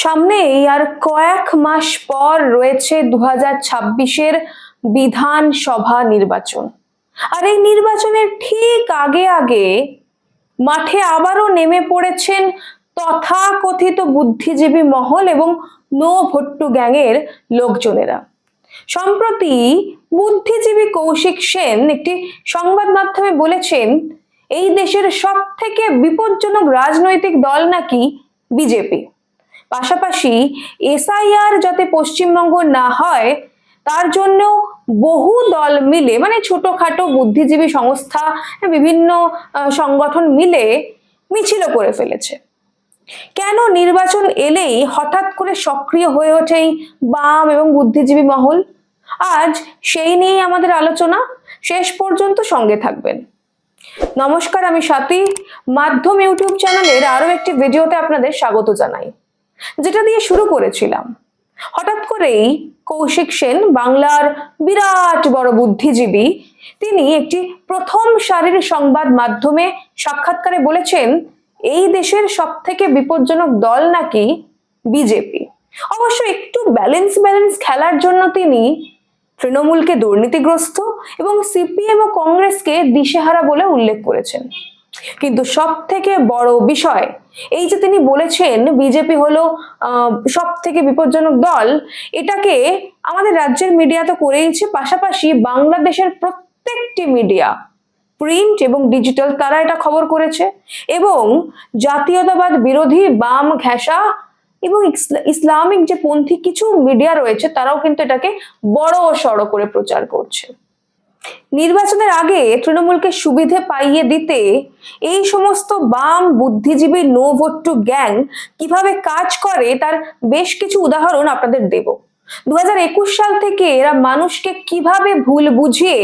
সামনেই আর কয়েক মাস পর রয়েছে দু হাজার ছাব্বিশের বিধানসভা নির্বাচন। আর এই নির্বাচনের ঠিক আগে আগে মাঠে আবারও নেমে পড়েছেন তথাকথিত বুদ্ধিজীবী মহল এবং নো ভট্টু গ্যাংয়ের লোকজনেরা। সম্প্রতি বুদ্ধিজীবী কৌশিক সেন একটি সংবাদ মাধ্যমে বলেছেন, এই দেশের সব থেকে বিপজ্জনক রাজনৈতিক দল নাকি বিজেপি? পাশাপাশি এসআইআর যাতে পশ্চিমবঙ্গ না হয়, তার জন্য বহু দল মিলে মানে ছোটখাটো বুদ্ধিজীবী সংস্থা, বিভিন্ন সংগঠন মিলে মিছিল করে ফেলেছে। কেন নির্বাচন এলেই হঠাৎ করে সক্রিয় হয়ে ওঠে বাম এবং বুদ্ধিজীবী মহল? আজ সেই নিয়েই আমাদের আলোচনা। শেষ পর্যন্ত সঙ্গে থাকবেন। নমস্কার, আমি স্বাতী। মাধ্যম ইউটিউব চ্যানেলের আরও একটি ভিডিওতে আপনাদের স্বাগত জানাই। যেটা দিয়ে শুরু করেছিলাম। হঠাৎ করেই কৌশিক সেন বাংলার বিরাট বড় বুদ্ধিজীবী, তিনি একটি প্রথম সারির সংবাদ মাধ্যমে সাক্ষাৎকারে বলেছেন, এই দেশের সব থেকে বিপজ্জনক দল নাকি বিজেপি। অবশ্য একটু ব্যালেন্স ব্যালেন্স খেলার জন্য তিনি তৃণমূলকে দুর্নীতিগ্রস্ত এবং সিপিএম ও কংগ্রেসকে দিশেহারা বলে উল্লেখ করেছেন। কিন্তু সব থেকে বড় বিষয়, এই যে তিনি বলেছেন বিজেপি হলো সব থেকে বিপজ্জনক দল, এটাকে আমাদের রাজ্যের মিডিয়া তো করেইছে, পাশাপাশি বাংলাদেশের প্রত্যেকটি মিডিয়া প্রিন্ট এবং ডিজিটাল তারা এটা খবর করেছে এবং জাতীয়তাবাদ বিরোধী বাম ঘেঁষা এবং ইসলামিক যে পন্থী কিছু মিডিয়া রয়েছে, তারাও কিন্তু এটাকে বড় সড়ো করে প্রচার করছে। নির্বাচনের আগে তৃণমূলকে সুবিধে পাইয়ে দিতে এই সমস্ত বাম বুদ্ধিজীবী নো ভোট টু গ্যাং কীভাবে কাজ করে, তার বেশ কিছু উদাহরণ আপনাদের দেব। দু হাজার একুশ সাল থেকে এরা মানুষকে কীভাবে ভুল বুঝিয়ে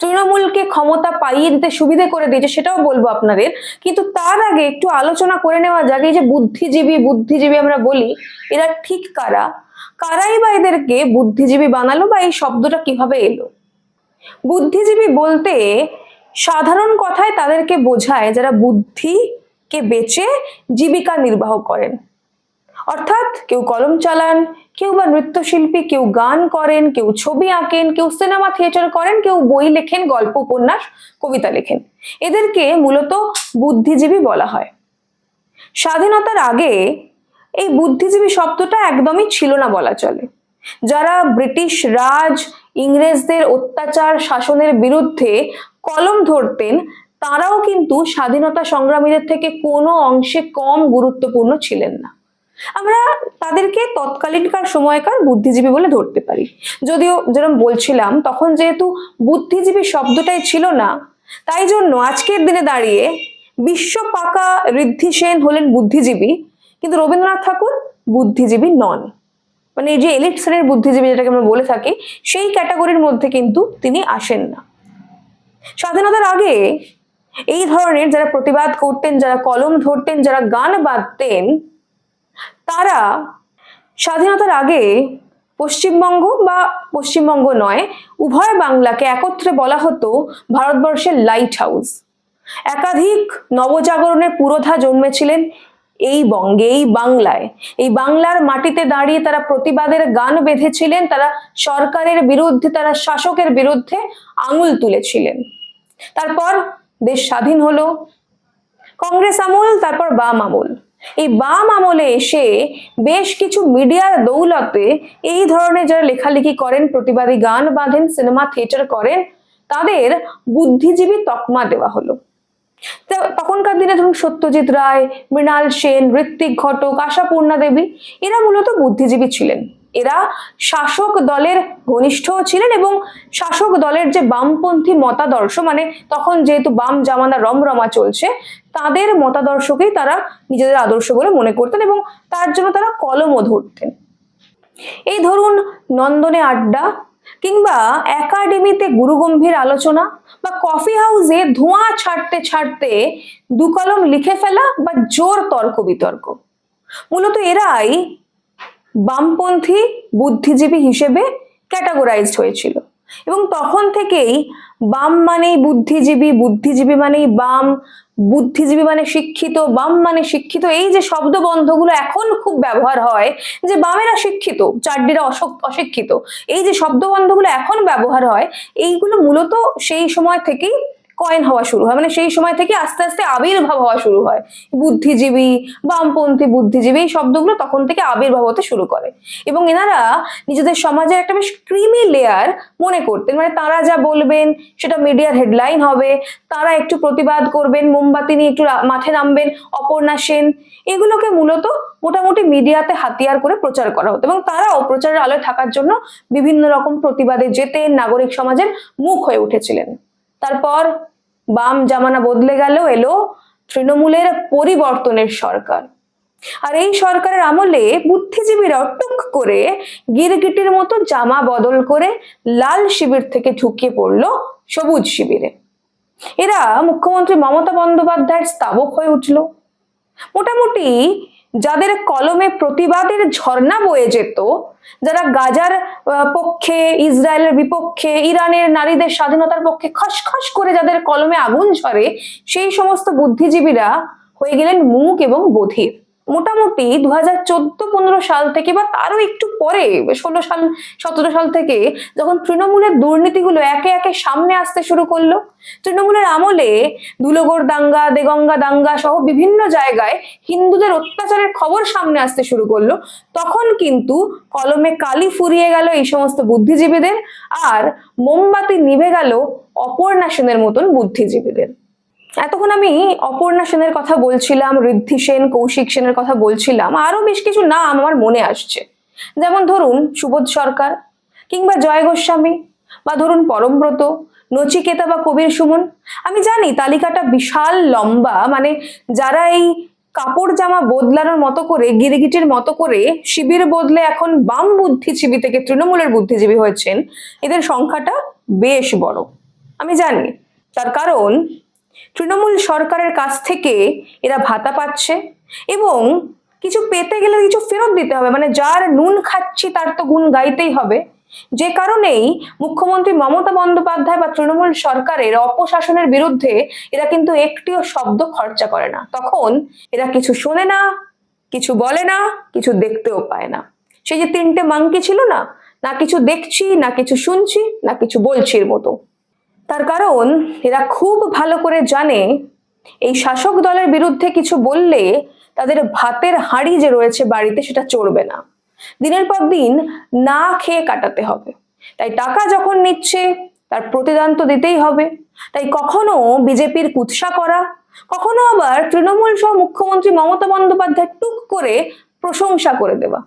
তৃণমূলকে ক্ষমতা পাইয়ে দিতে সুবিধে করে দিয়েছে সেটাও বলব আপনাদের। কিন্তু তার আগে একটু আলোচনা করে নেওয়া যাক, এই যে বুদ্ধিজীবী বুদ্ধিজীবী আমরা বলি, এরা ঠিক কারা? কারাই বা এদেরকে বুদ্ধিজীবী বানালো বা এই শব্দটা কীভাবে এলো? বুদ্ধিজীবী বলতে সাধারণ কথায় তাদেরকে বোঝায় যারা বুদ্ধিকে বেচে জীবিকা নির্বাহ করেন। অর্থাৎ কেউ কলম চালান, কেউ বা নৃত্যশিল্পী, কেউ গান করেন, কেউ ছবি আঁকেন, কেউ সিনেমা থিয়েটার করেন, কেউ বই লেখেন, গল্প, উপন্যাস, কবিতা লেখেন। এদেরকে মূলত বুদ্ধিজীবী বলা হয়। স্বাধীনতার আগে এই বুদ্ধিজীবী শব্দটা একদমই ছিল না বলা চলে। যারা ব্রিটিশ রাজ ইংরেজদের অত্যাচার শাসনের বিরুদ্ধে কলম ধরতেন, তারাও কিন্তু স্বাধীনতা সংগ্রামীদের থেকে কোনো অংশে কম গুরুত্বপূর্ণ ছিলেন না। আমরা তাদেরকে তৎকালীনকার সময়কার বুদ্ধিজীবী বলে ধরতে পারি। যদিও যেরকম বলছিলাম, তখন যেহেতু বুদ্ধিজীবী শব্দটাই ছিল না, তাই জন্য আজকের দিনে দাঁড়িয়ে বিশ্ব পাকা ঋদ্ধি সেন হলেন বুদ্ধিজীবী, কিন্তু রবীন্দ্রনাথ ঠাকুর বুদ্ধিজীবী নন। মানে যে এলিট শ্রেণির বুদ্ধিজীবী যেটাকে আমরা বলে থাকি, সেই ক্যাটাগরির মধ্যে কিন্তু তিনি আসেন না। স্বাধীনতার আগে এই ধরনের যারা প্রতিবাদ করতেন, যারা কলম ধরতেন, যারা গান বাঁধতেন তারা স্বাধীনতার আগে পশ্চিমবঙ্গ বা পশ্চিমবঙ্গ নয়, উভয় বাংলাকে একত্রে বলা হতো ভারতবর্ষের লাইট হাউস একাধিক নবজাগরণের পুরোধা জন্মেছিলেন এই বঙ্গে এই বাংলায়। এই বাংলার মাটিতে দাঁড়িয়ে তারা প্রতিবাদের গান বেঁধেছিলেন, তারা সরকারের বিরুদ্ধে, তারা শাসকের বিরুদ্ধে আঙুল তুলেছিলেন। তারপর দেশ স্বাধীন হলো। কংগ্রেস আমল, তারপর বাম আমল। এই বাম আমলে এসে বেশ কিছু মিডিয়ার দৌলতে এই ধরনের যারা লেখালেখি করেন, প্রতিবাদী গান বাঁধেন, সিনেমা থিয়েটার করেন, তাদের বুদ্ধিজীবী তকমা দেওয়া হলো। তখনকার দিনে ধরুন সত্যজিৎ রায়, মৃণাল সেন, ঋত্বিক ঘটক, আশাপূর্ণা দেবী, এরা মূলত বুদ্ধিজীবী ছিলেন। এরা শাসক দলের ঘনিষ্ঠও ছিলেন এবং শাসক দলের যে বামপন্থী মতাদর্শ মানে তখন যেহেতু বাম জামানা রমরমা চলছে, তাদের মতাদর্শকেই তারা নিজেদের আদর্শ বলে মনে করতেন এবং তার জন্য তারা কলমও ধরতেন। এই ধরুন নন্দনে আড্ডা কিংবা একাডেমিতে গুরুগম্ভীর আলোচনা বা কফি হাউসে ধোঁয়া ছাড়তে ছাড়তে দু কলম লিখে ফেলা বা জোর তর্ক বিতর্ক। মূলত এরাই বামপন্থী বুদ্ধিজীবী হিসেবে ক্যাটাগরাইজড হয়েছিল। এবং তখন থেকেই বাম মানেই বুদ্ধিজীবী বুদ্ধিজীবী মানেই বাম, বুদ্ধিজীবী মানে শিক্ষিত, বাম মানে শিক্ষিত। এই যে শব্দ বন্ধগুলো এখন খুব ব্যবহার হয় যে বামেরা শিক্ষিত অশক- অশিক্ষিত। এই যে শব্দ বন্ধগুলো এখন ব্যবহার হয়, এইগুলো মূলত সেই সময় থেকেই কয়েন হওয়া শুরু হয়। মানে সেই সময় থেকে আস্তে আস্তে আবির্ভাব হওয়া শুরু হয়। বুদ্ধিজীবী, বামপন্থী বুদ্ধিজীবী এই শব্দগুলো তখন থেকে আবির্ভাব হতে শুরু করে। এবং এনারা নিজেদের সমাজের একটা বেশ ক্রিমি লেয়ার মনে করতেন। মানে তারা যা বলবেন সেটা মিডিয়ার হেডলাইন হবে। তারা একটু প্রতিবাদ করবেন, মোমবাতি নিয়ে একটু মাঠে নামবেন, অপর্ণা সেন। এগুলোকে মূলত মোটামুটি মিডিয়াতে হাতিয়ার করে প্রচার করা হতো। এবং তারাও প্রচারের আলোয় থাকার জন্য বিভিন্ন রকম প্রতিবাদে যেতেন, নাগরিক সমাজের মুখ হয়ে উঠেছিলেন। তারপর বাম জামানা বদলে গেল, এলো তৃণমূলের পরিবর্তনের সরকার। আর এই সরকারের আমলে বুদ্ধিজীবীরা টুক করে গিরগিটির মতো জামা বদল করে লাল শিবির থেকে ঢুকিয়ে পড়ল সবুজ শিবিরে। এরা মুখ্যমন্ত্রী মমতা বন্দ্যোপাধ্যায়ের স্তাবক হয়ে উঠল। মোটামুটি যাদের কলমে প্রতিবাদের ঝর্ণা বয়ে যেত, যারা গাজার পক্ষে, ইসরায়েলের বিপক্ষে, ইরানের নারীদের স্বাধীনতার পক্ষে খসখস করে যাদের কলমে আগুন ঝরে, সেই সমস্ত বুদ্ধিজীবীরা হয়ে গেলেন মুখ এবং বধির। মোটামুটি দু হাজার চোদ্দ পনেরো সাল থেকে বা তারও একটু পরে, ষোলো সাল, সতেরো সাল থেকে যখন তৃণমূলের দুর্নীতিগুলো একে একে সামনে আসতে শুরু করল, তৃণমূলের আমলে দুলগড় দাঙ্গা, দেগঙ্গা দাঙ্গা সহ বিভিন্ন জায়গায় হিন্দুদের অত্যাচারের খবর সামনে আসতে শুরু করল, তখন কিন্তু কলমে কালি ফুরিয়ে গেল এই সমস্ত বুদ্ধিজীবীদের আর মোমবাতি নিভে গেল অপর্ণা সেনের মতন বুদ্ধিজীবীদের। এতক্ষণ আমি অপর্ণা সেনের কথা বলছিলাম, ঋদ্ধি সেন, কৌশিক সেনের কথা বলছিলাম, আরও বেশ কিছু নাম আমার মনে আসছে। যেমন ধরুন সুবোধ সরকার কিংবা জয় গোস্বামী বা ধরুন পরমব্রত, নচিকেতা বা কবির সুমন। আমি জানি তালিকাটা বিশাল লম্বা মানে যারা এই কাপড় জামা বদলানোর মতো করে, গিরিগিটির মতো করে শিবির বদলে এখন বাম বুদ্ধিজীবী থেকে তৃণমূলের বুদ্ধিজীবী হয়েছেন, এদের সংখ্যাটা বেশ বড়। আমি জানি তার কারণ তৃণমূল সরকারের কাছ থেকে এরা ভাতা পাচ্ছে এবং কিছু পেতে গেলে কিছু ফেরত দিতে হবে। মানে যার নুন খাচ্ছি তার তো গুণ গাইতেই হবে। যে কারণেই মুখ্যমন্ত্রী মমতা বন্দ্যোপাধ্যায় বা তৃণমূল সরকারের অপশাসনের বিরুদ্ধে এরা কিন্তু একটিও শব্দ খরচা করে না। তখন এরা কিছু শোনে না, কিছু বলে না, কিছু দেখতেও পায় না। সেই যে তিনটে মাংকি ছিল না না কিছু দেখছি, না কিছু শুনছি, না কিছু বলছির মতো। তার কারণ, এরা খুব ভালো করে জানে, এই শাসক দলের বিরুদ্ধে কিছু বললে তাদের ভাতের হাঁড়ি যে রয়েছে বাড়িতে সেটা চড়বে না। দিনের পর দিন না খেয়ে কাটাতে হবে। তাই টাকা যখন নিচ্ছে, তার প্রতিদান তো দিতেই হবে। তাই কখনো বিজেপির কুৎসা করা, কখনো আবার তৃণমূল সহ মুখ্যমন্ত্রী মমতা বন্দ্যোপাধ্যায় টুক করে প্রশংসা করে দেওয়া।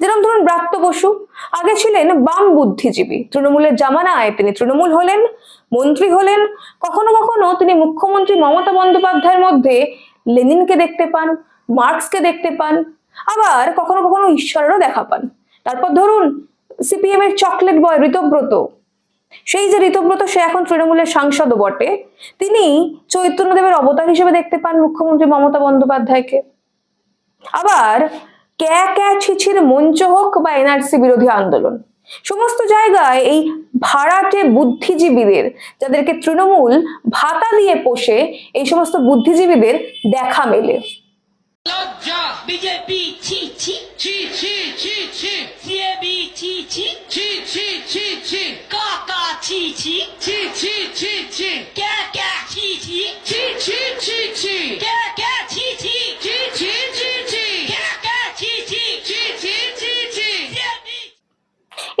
যেরকম ধরুন ব্রাত্য বসু, আগে ছিলেন বাম বুদ্ধিজীবী। তৃণমূলের জামানায় তিনি তৃণমূল হলেন মন্ত্রী হলেন, কখনো কখনো তিনি মুখ্যমন্ত্রী মমতা বন্দ্যোপাধ্যায়ের মধ্যে লেনিনকে দেখতে পান, মার্কসকে দেখতে পান, আবার কখনো কখনো ঈশ্বরেরও দেখা পান। তারপর ধরুন সিপিএম এর চকলেট বয় ঋতব্রত। সেই যে ঋতব্রত, সে এখন তৃণমূলের সাংসদও বটে। তিনি চৈতন্যদেবের অবতার হিসেবে দেখতে পান মুখ্যমন্ত্রী মমতা বন্দ্যোপাধ্যায়কে। আবার ক্যা ক্যা ছিছির মঞ্চ হোক বা এনআরসি বিরোধী আন্দোলন। সমস্ত জায়গায় এই ভাড়াটে বুদ্ধিজীবীদের যাদেরকে তৃণমূল ভাতা দিয়ে পোষে এই সমস্ত বুদ্ধিজীবীদের দেখা মেলে ছি ছি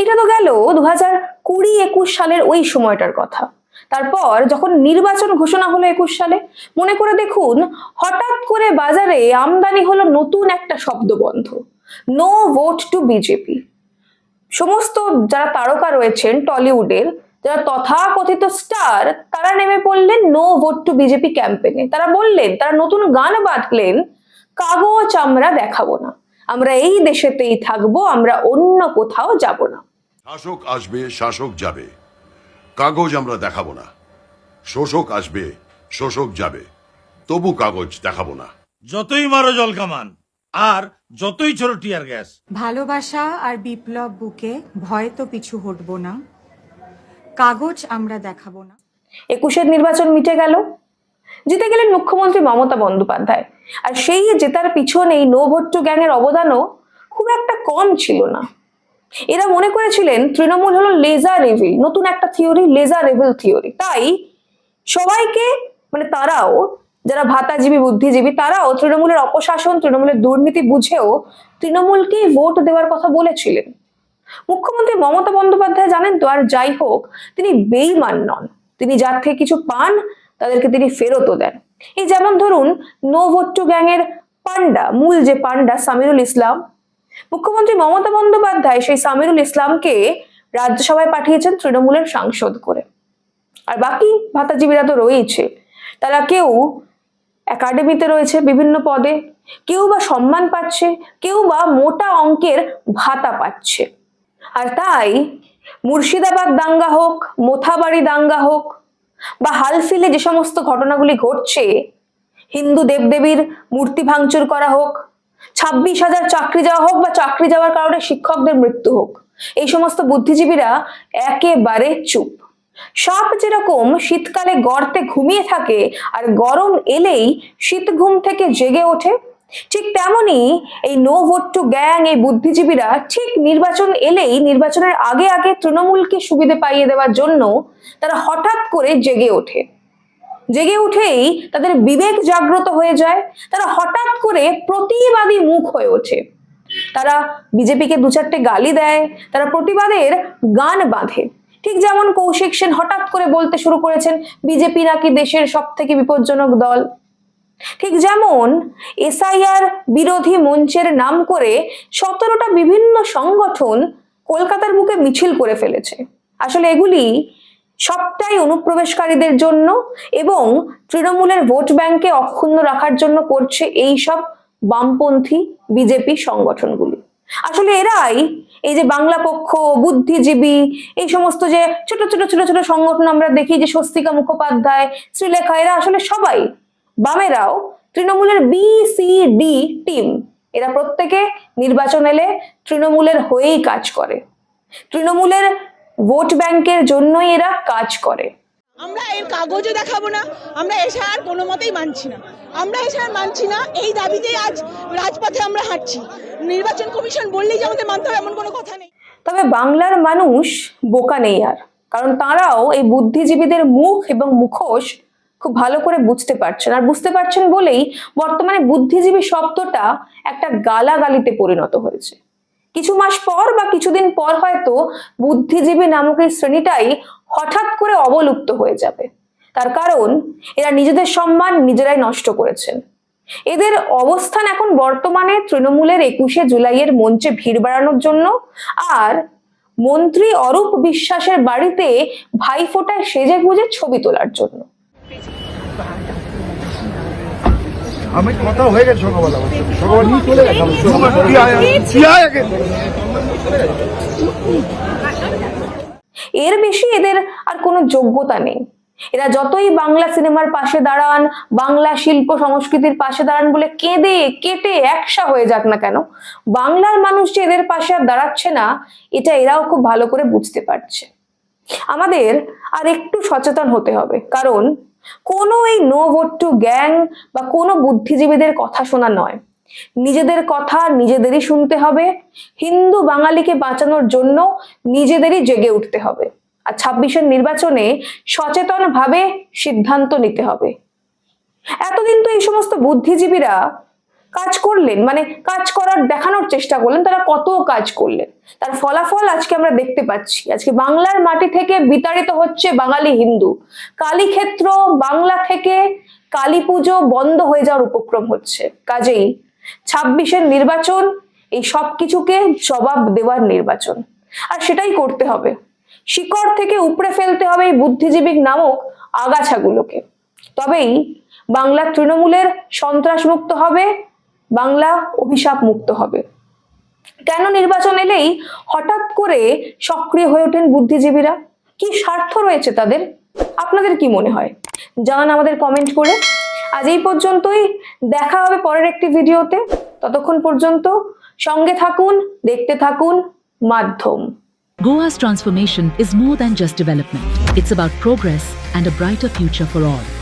এটা তো গেল দু হাজার কুড়ি একুশ সালের ওই সময়টার কথা। তারপর যখন নির্বাচন ঘোষণা হলো একুশ সালে, মনে করে দেখুন, হঠাৎ করে বাজারে আমদানি হলো নতুন একটা শব্দবন্ধ নো ভোট টু বিজেপি সমস্ত যারা তারকা রয়েছেন টলিউডের, যারা তথাকথিত স্টার, তারা নেমে পড়লেন নো ভোট টু বিজেপি ক্যাম্পেনে তারা বললেন, তারা নতুন গান বাঁধলেন, কাগজ আমরা দেখাবো না। আমরা এই দেশেতেই থাকব, আমরা অন্য কোথাও যাব না। শাসক আসবে শাসক যাবে। কাগজ আমরা দেখাবো না। শোষক আসবে শোষক যাবে। তবু কাগজ দেখাবো না। যতই মারো জল কামান আর যতই ছোট টিয়ার গ্যাস। ভালোবাসা আর বিপ্লব বুকে ভয় তো পিছু হটব না। কাগজ আমরা দেখাবো না। একুশের নির্বাচন মিটে গেল। জিতে গেলেন মুখ্যমন্ত্রী মমতা বন্দ্যোপাধ্যায়। আর সেই জেতার পিছনেই নো ভোট টু গ্যাংয়ের অবদানও খুব একটা কম ছিল না। এরা মনে করেছিলেন তৃণমূল হলো লেজার রেভিল নতুন একটা থিওরি লেজার রেভিল থিওরি তাই সবাইকে মানে তারাও, যারা ভাতাজীবী, বুদ্ধিজীবী, তারাও তৃণমূলের অপশাসন, তৃণমূলের দুর্নীতি বুঝেও তৃণমূলকে ভোট দেওয়ার কথা বলেছিলেন। মুখ্যমন্ত্রী মমতা বন্দ্যোপাধ্যায় জানেন তো, আর যাই হোক, তিনি বেইমান নন। তিনি যার থেকে কিছু পান, তাদেরকে তিনি ফেরতও দেন। এই যেমন ধরুন নো ভোট টু গ্যাংয়ের পান্ডা মূল যে পান্ডা সামিরুল ইসলাম মুখ্যমন্ত্রী মমতা বন্দ্যোপাধ্যায় সেই সামিরুল ইসলামকে রাজ্যসভায় পাঠিয়েছেন তৃণমূলের সাংসদ করে। আর বাকি ভাতাজীবীরা তো রয়েছে তারা কেউ একাডেমিতে রয়েছে বিভিন্ন পদে, কেউ বা সম্মান পাচ্ছে, কেউ বা মোটা অঙ্কের ভাতা পাচ্ছে। আর তাই মুর্শিদাবাদ দাঙ্গা হোক, মোথাবাড়ি দাঙ্গা হোক, বা হালফিলে যে সমস্ত ঘটনাগুলি ঘটছে, হিন্দু দেবদেবীর মূর্তি ভাঙচুর করা হোক ছাব্বিশ হাজার চাকরি যাওয়া হোক বা চাকরি যাওয়ার কারণে শিক্ষকদের মৃত্যু হোক। এই সমস্ত বুদ্ধিজীবীরা একেবারে চুপ। সাপ যেরকম শীতকালে গর্তে ঘুমিয়ে থাকে আর গরম এলেই শীত ঘুম থেকে জেগে ওঠে, ঠিক তেমনি এই নো ভোট টু গ্যাং এই বুদ্ধিজীবীরা ঠিক নির্বাচন এলেই নির্বাচনের আগে আগে তৃণমূলকে সুবিধে পাইয়ে দেওয়ার জন্য তারা হঠাৎ করে জেগে ওঠে। জেগে উঠেই তাদের বিবেক জাগ্রত হয়ে যায়। তারা হঠাৎ করে প্রতিবাদী মুখ হয়ে ওঠে। তারা বিজেপিকে দু চারটে গালি দেয়, তারা প্রতিবাদের গান বাঁধে। ঠিক যেমন কৌশিক সেন হঠাৎ করে বলতে শুরু করেছেন, বিজেপি নাকি দেশের সব থেকে বিপজ্জনক দল। ঠিক যেমন এসআইআর বিরোধী মঞ্চের নাম করে সতেরোটা বিভিন্ন সংগঠন কলকাতার বুকে মিছিল করে ফেলেছে। আসলে এগুলি সবটাই অনুপ্রবেশকারীদের জন্য এবং তৃণমূলের ভোট ব্যাংকে অক্ষুণ্ণ রাখার জন্য করছে এই সব বামপন্থী বিজেপি সংগঠনগুলি। আসলে এরাই এই যে বাংলা পক্ষ, বুদ্ধিজীবী, এই সমস্ত যে ছোট ছোট ছোট ছোট সংগঠন আমরা দেখি যে স্বস্তিকা মুখোপাধ্যায়, শ্রীলেখা, এরা আসলে সবাই বামেরাও তৃণমূলের বি সি ডি টিম এরা প্রত্যেকে নির্বাচন এলে তৃণমূলের হয়েই কাজ করে। তৃণমূলের ভোট ব্যাংকের জন্যই এরা কাজ করে। আমরা এর কাগজও দেখাবো না আমরা এশার কোনো মতেই মানছি না। আমরা এশার মানছি না এই দাবিতেই আজ রাজপথে আমরা হাঁটছি। নির্বাচন কমিশন বললেই যে আমাদের মানতে হবে এমন কোনো কথা নেই। তবে বাংলার মানুষ বোকা নেই আর কারণ তারাও এই বুদ্ধিজীবীদের মুখ এবং মুখোশ খুব ভালো করে বুঝতে পারছেন। আর বুঝতে পারছেন বলেই বর্তমানে বুদ্ধিজীবী শব্দটা একটা গালাগালিতে পরিণত হয়েছে। কিছু মাস পর বা কিছুদিন পর হয়তো বুদ্ধিজীবী নামক এই শ্রেণীটাই হঠাৎ করে অবলুপ্ত হয়ে যাবে। তার কারণ, এরা নিজেদের সম্মান নিজেরাই নষ্ট করেছেন। এদের অবস্থান এখন বর্তমানে তৃণমূলের একুশে জুলাইয়ের মঞ্চে ভিড় বাড়ানোর জন্য আর মন্ত্রী অরূপ বিশ্বাসের বাড়িতে ভাইফোঁটায় সেজে গুজে ছবি তোলার জন্য। আমি কথা হয়ে গেছে সকালবেলা আমার সকালবেলা নিয়ে চলে গেছে? এর বেশি এদের আর কোনো যোগ্যতা নেই। এরা যতই বাংলা সিনেমার পাশে দাঁড়ান বাংলা শিল্প সংস্কৃতির পাশে দাঁড়ান বলে কেঁদে কেটে একসা হয়ে যাক না কেন বাংলার মানুষ যে এদের পাশে আর দাঁড়াচ্ছে না এটা এরাও খুব ভালো করে বুঝতে পারছে। আমাদের আর একটু সচেতন হতে হবে কারণ কোনো এই নো ভোট টু গ্যাং বা কোনো বুদ্ধিজীবীদের কথা শোনা নয়। নিজেদের কথা নিজেদেরই শুনতে হবে, হিন্দু বাঙালিকে বাঁচানোর জন্য নিজেদেরই জেগে উঠতে হবে আর ছাব্বিশের নির্বাচনে সচেতন ভাবে সিদ্ধান্ত নিতে হবে। এতদিন তো এই সমস্ত বুদ্ধিজীবীরা কাজ করলেন মানে কাজ করার দেখানোর চেষ্টা করলেন, তারা কত কাজ করলেন। তার ফলাফল আজকে আমরা দেখতে পাচ্ছি। আজকে বাংলার মাটি থেকে বিতাড়িত হচ্ছে বাঙালি হিন্দু। কালীক্ষেত্র বাংলা থেকে কালী পুজো বন্ধ হয়ে যাওয়ার উপক্রম হচ্ছে। কাজেই ছাব্বিশের নির্বাচন, এই সব কিছুকে জবাব দেওয়ার নির্বাচন। আর সেটাই করতে হবে। শিকড় থেকে উপড়ে ফেলতে হবে এই বুদ্ধিজীবী নামক আগাছাগুলোকে। তবেই বাংলা তৃণমূলের সন্ত্রাসমুক্ত হবে বাংলা অভিশাপ মুক্ত হবে। কেন নির্বাচন এলেই হঠাৎ করে সক্রিয় হয়ে ওঠেন বুদ্ধিজীবীরা? কি স্বার্থ রয়েছে তাদের? আপনাদের কি মনে হয়? জানান আমাদের কমেন্ট করে। আজ এই পর্যন্তই। দেখা হবে পরের একটি ভিডিওতে। ততক্ষণ পর্যন্ত সঙ্গে থাকুন, দেখতে থাকুন, মাধ্যম। Goa's transformation is more than just development. It's about progress and a brighter future for all.